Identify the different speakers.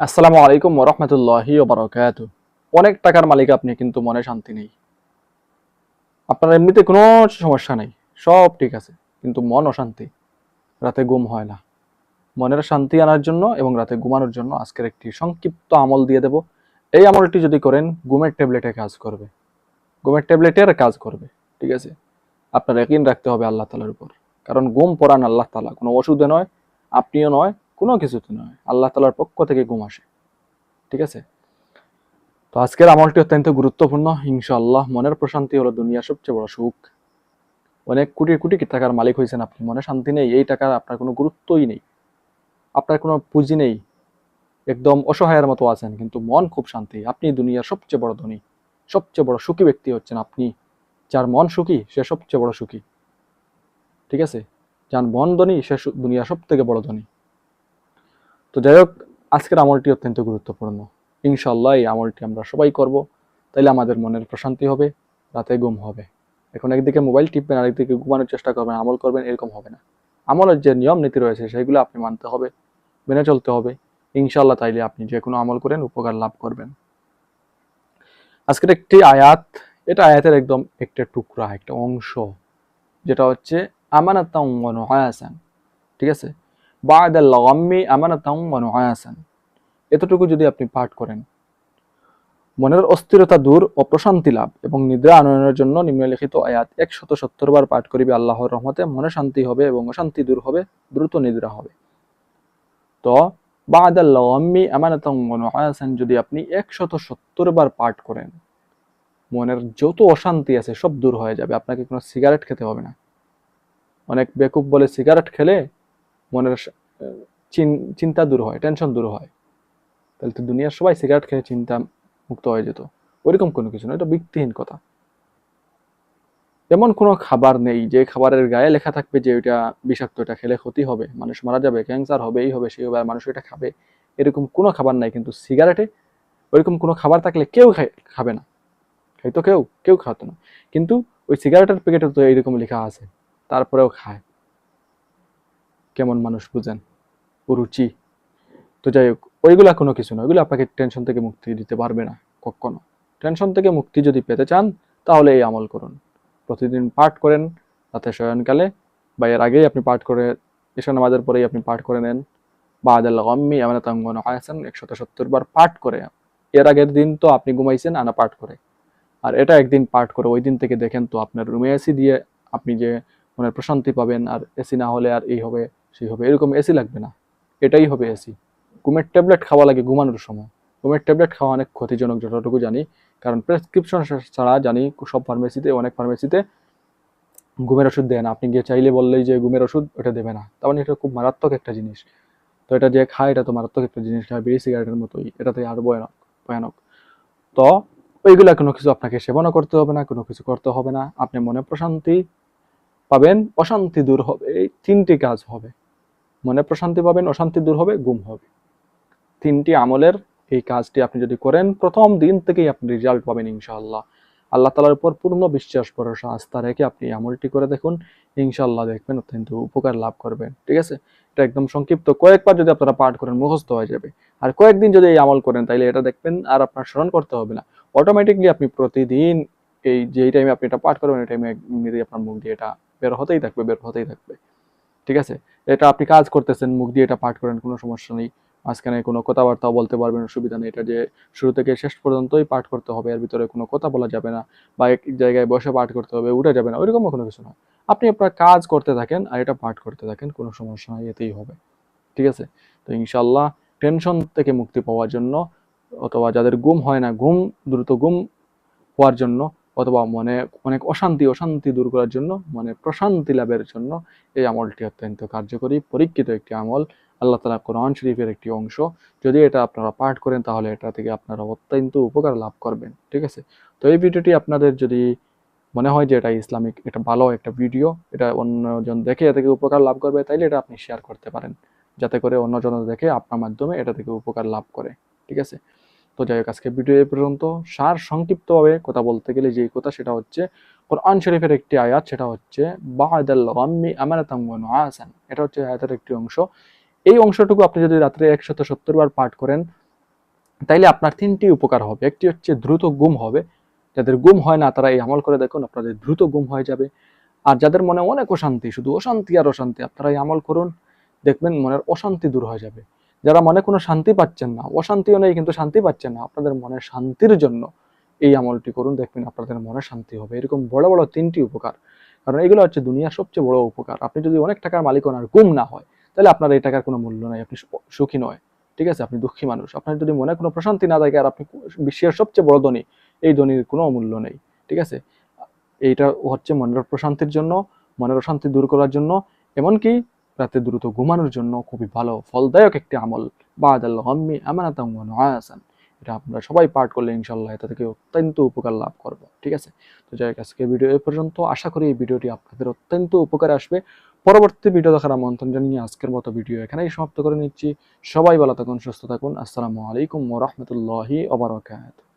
Speaker 1: আসসালামু আলাইকুম ওরহমতুল্লাহি ওবরাকাত অনেক টাকার মালিক আপনি, কিন্তু মনে শান্তি নেই। আপনার এমনিতে কোনো সমস্যা নেই, সব ঠিক আছে, কিন্তু মন অশান্তি রাতে ঘুম হয় না। মনের শান্তি আনার জন্য এবং রাতে ঘুমানোর জন্য আজকের একটি সংক্ষিপ্ত আমল দিয়ে দেব। এই আমলটি যদি করেন, ঘুমের ট্যাবলেটে কাজ করবে। ঘুমের ট্যাবলেটের কাজ করবে, ঠিক আছে? আপনার একদিন রাখতে হবে আল্লাহ তালার উপর। কারণ ঘুম পড়ান আল্লাহ তালা কোনো ওষুধে নয়, আপনিও নয় কোনো কিছুতে নয়। আল্লাহ তালার পক্ষ থেকে ঘুম আসে। ঠিক আছে? তো আজকের আমলটি অত্যন্ত গুরুত্বপূর্ণ। ইনশাআল্লাহ মনের প্রশান্তি হলো দুনিয়ার সবচেয়ে বড় সুখ। অনেক কোটি কোটি টাকার মালিক হয়েছেন আপনি। মনে শান্তি নেই, এই টাকার আপনার কোনো গুরুত্বই নেই। আপনার কোনো পুঁজি নেই। একদম অসহায়ের মতো আছেন, কিন্তু মন খুব শান্তি। আপনি দুনিয়ার সবচেয়ে বড় ধনী, সবচেয়ে বড় সুখী ব্যক্তি হচ্ছেন আপনি। যার মন সুখী, সে সবচেয়ে বড় সুখী। ঠিক আছে? যার মন ধনী, সে দুনিয়ার সব থেকে বড় ধনী। তো যাই হোক, আজকের আমলটি অত্যন্ত গুরুত্বপূর্ণ। ইনশাল্লাহ এই আমলটি আমরা সবাই করব। তাইলে আমাদের মনের প্রশান্তি হবে, রাতে ঘুম হবে। এখন একদিকে মোবাইল টিপবেন আর একদিকে ঘুমানোর চেষ্টা করবেন, আমল করবেন, এরকম হবে না। আমলের যে নিয়ম, নীতি রয়েছে, সেগুলো আপনি মানতে হবে, মেনে চলতে হবে। ইনশাল্লাহ তাইলে আপনি যে কোনো আমল করেন, উপকার লাভ করবেন। আজকের একটি আয়াত, এটা আয়াতের একদম একটা টুকরা, একটা অংশ, যেটা হচ্ছে আমানাতাম ওয়া নুআসান ঠিক আছে? এতটুকু যদি আপনি পাঠ করেন। মনের অস্থিরতা দূর ও প্রশান্তি লাভ এবং নিদ্রা আনয়নের জন্য নিম্নলিখিত আয়াত একশত সত্তর বার পাঠ করিবে আল্লাহর রহমতে মনে শান্তি হবে এবং অশান্তি দূর হবে, দ্রুত নিদ্রা হবে। তো যদি আপনি একশত সত্তর বার পাঠ করেন, মনের যত অশান্তি আছে সব দূর হয়ে যাবে, আপনাকে কোনো সিগারেট খেতে হবে না। অনেক বেকুব বলে সিগারেট খেলে মনের চিন্তা দূর হয় টেনশন দূর হয়। তাহলে তো দুনিয়ার সবাই সিগারেট খেয়ে চিন্তা মুক্ত হয়ে যেত। ওইরকম কোনো কিছু না, এটা ভিত্তিহীন কথা। এমন কোনো খাবার নেই, যে খাবারের গায়ে লেখা থাকবে যে ওইটা বিষাক্ত এটা খেলে ক্ষতি হবে, মানুষ মারা যাবে ক্যান্সার হবে, এই হবে, সেই হবে, আর মানুষ এটা খাবে। এরকম কোনো খাবার নাই, কিন্তু সিগারেটে ওইরকম কোনো খাবার থাকলে কেউ খাবে না। খাইতো কেউ কেউ খাওয়াতো না। কিন্তু ওই সিগারেটের প্যাকেটে তো এইরকম লেখা আছে, তারপরেও খায়। কেমন মানুষ বুঝেন? রুচি। তো যাই হোক, ওইগুলা কোনো কিছু না, ওইগুলো আপনাকে টেনশন থেকে মুক্তি দিতে পারবে না, কখনো। টেনশন থেকে মুক্তি যদি পেতে চান, তাহলে এই আমল করুন। প্রতিদিন পাঠ করেন, রাতে শয়নকালে, বা এর আগেই আপনি পাঠ করে এসা নামাজের পরেই আপনি পাঠ করে নেন। বা আদাল গম্মি আমার তাঙ্গন আয়াসান, একশত সত্তর বার পাঠ করে। এর আগের দিন তো আপনি ঘুমাইছেন, আনা পাঠ করে। আর এটা একদিন পাঠ করে, ওই দিন থেকে দেখেন তো আপনার রুমে এসি দিয়ে আপনি যে মনের প্রশান্তি পাবেন, আর এসি না হলে আর এই হবে সেই হবে। এরকম এসি লাগবে না। এটাই হবে এসি ঘুমের ট্যাবলেট খাওয়া লাগে ঘুমানোর সময়। ঘুমের ট্যাবলেট খাওয়া অনেক ক্ষতিজনক, যতটুকু জানি। কারণ প্রেসক্রিপশন ছাড়া জানি সব ফার্মেসিতে অনেক ফার্মেসিতে ঘুমের ওষুধ দেয় না। আপনি গিয়ে চাইলে বললেই যে ঘুমের ওষুধ ওটা দেবে না। তার মানে এটা খুব মারাত্মক একটা জিনিস। তো এটা যে খায়, এটা তো মারাত্মক একটা জিনিস। খায় বিড়ি সিগারেটের মতোই। এটাতে আর ভয়ানক ভয়ানক। তো ওইগুলা কোনো কিছু আপনাকে সেবনও করতে হবে না, কোনো কিছু করতে হবে না। আপনি মনে প্রশান্তি পাবেন, অশান্তি দূর হবে। এই তিনটি কাজ হবে। মনে প্রশান্তি পাবেন, অশান্তি দূর হবে, গুম হবে। তিনটি আমলের এই কাজটি আপনি যদি করেন, প্রথম দিন থেকেই আপনি রেজাল্ট পাবেন ইনশাআল্লাহ। আল্লাহ তালার উপর পূর্ণ বিশ্বাস, ভরসা, আস্থা রেখে আপনি আমলটি করে দেখুন, ইনশাআল্লাহ দেখবেন অত্যন্ত উপকার লাভ করবেন। ঠিক আছে? এটা একদম সংক্ষিপ্ত। কয়েকবার যদি আপনারা পাঠ করেন, মুখস্থ হয়ে যাবে। আর কয়েকদিন যদি এই আমল করেন, তাইলে এটা দেখবেন আর আপনার স্মরণ করতে হবে না। অটোমেটিকলি আপনি প্রতিদিন এই যেই টাইমে আপনি এটা পাঠ করবেন এই টাইমে আপনার মুখ দিয়ে এটা বের হতেই থাকবে, বের হতেই থাকবে। ঠিক আছে? এটা আপনি কাজ করতেছেন, মুখ দিয়ে এটা পাঠ করেন, কোনো সমস্যা নেই। মাঝখানে কোনো কথাবার্তাও বলতে পারবেন, অসুবিধা নেই। এটা যে শুরু থেকে শেষ পর্যন্তই পাঠ করতে হবে, এর ভিতরে কোনো কথা বলা যাবে না বা এক জায়গায় বসে পাঠ করতে হবে, উঠে যাবে না, ওইরকমও কোনো কিছু নয় আপনি আপনার কাজ করতে থাকেন আর এটা পাঠ করতে থাকেন, কোনো সমস্যা নাই, এতেই হবে। ঠিক আছে? তো ইনশাল্লাহ টেনশন থেকে মুক্তি পাওয়ার জন্য অথবা যাদের ঘুম হয় না, ঘুম, দ্রুত ঘুম হওয়ার জন্য অথবা মনে, অনেক অশান্তি অশান্তি দূর করার জন্য মানে প্রশান্তি লাভের জন্য এই আমলটি অত্যন্ত কার্যকরী, পরীক্ষিত একটি আমল, আল্লাহ তালা কোরআন শরীফের একটি অংশ। যদি এটা আপনারা পাঠ করেন, তাহলে এটা থেকে আপনারা অত্যন্ত উপকার লাভ করবেন, ঠিক আছে? তো এই ভিডিওটি আপনাদের যদি মনে হয় যে এটা ইসলামিক, এটা ভালো একটা ভিডিও, এটা অন্যজন দেখে এটা থেকে উপকার লাভ করবে, তাইলে এটা আপনি শেয়ার করতে পারেন। যাতে করে অন্যজন দেখে আপনার মাধ্যমে এটা থেকে উপকার লাভ করে, ঠিক আছে? তো যাই হোক আজকে ভিডিও এই পর্যন্ত। সার সংক্ষিপ্তভাবে কথা বলতে গেলে যে কথা, সেটা হচ্ছে, কোরআন শরীফের একটি আয়াত, সেটা হচ্ছে এটা হচ্ছে আয়াতের একটি অংশ। এই অংশটুকু আপনি যদি রাত্রে একশত সত্তর বার পাঠ করেন, তাইলে আপনার তিনটি উপকার হবে। একটি হচ্ছে, দ্রুত গুম হবে। যাদের গুম হয় না, তারা এই আমল করে দেখুন, আপনাদের দ্রুত গুম হয়ে যাবে। আর যাদের মনে অনেক অশান্তি, শুধু অশান্তি আর অশান্তি, আপনারা এই আমল করুন, দেখবেন মনের অশান্তি দূর হয়ে যাবে। যারা মনে কোনো শান্তি পাচ্ছেন না, অশান্তিও নেই কিন্তু শান্তি পাচ্ছেন না, আপনাদের মনের শান্তির জন্য এই আমলটি করুন, দেখবেন আপনাদের মনে শান্তি হবে। এরকম বড় বড় তিনটি উপকার। কারণ এগুলো হচ্ছে দুনিয়ার সবচেয়ে বড় উপকার। আপনি যদি অনেক টাকার মালিক হন আর গুম না হয়, তাহলে আপনার এই টাকার কোনো মূল্য নাই, আপনি সুখী নয়। ঠিক আছে? আপনি দুঃখী মানুষ। আপনার যদি মনে কোনো প্রশান্তি না থাকে আর আপনি বিশ্বের সবচেয়ে বড় ধনী, এই ধনীর কোনো মূল্য নেই। ঠিক আছে? এইটা হচ্ছে মনের প্রশান্তির জন্য, মনের অশান্তি দূর করার জন্য। এমনকি রাতে দ্রুত ঘুমানোর জন্য খুবই ভালো, ফলদায়ক একটি আমল। বাদাল গম্মি আমানাতাম ওয়া নুআসান। এটা আপনারা সবাই পাঠ করলে ইনশাল্লাহ এটা থেকে অত্যন্ত উপকার লাভ করবে, ঠিক আছে? তো যাই হোক আজকে ভিডিও এ পর্যন্ত। আশা করি এই ভিডিওটি আপনাদের অত্যন্ত উপকারে আসবে। পরবর্তী ভিডিও দেখার আমন্ত্রণ জানিয়ে আজকের মতো ভিডিও এখানেই সমাপ্ত করে নিচ্ছি। সবাই ভালো থাকুন, সুস্থ থাকুন। আসসালামু আলাইকুম ওয়া রাহমাতুল্লাহি ওয়া বারাকাতুহু।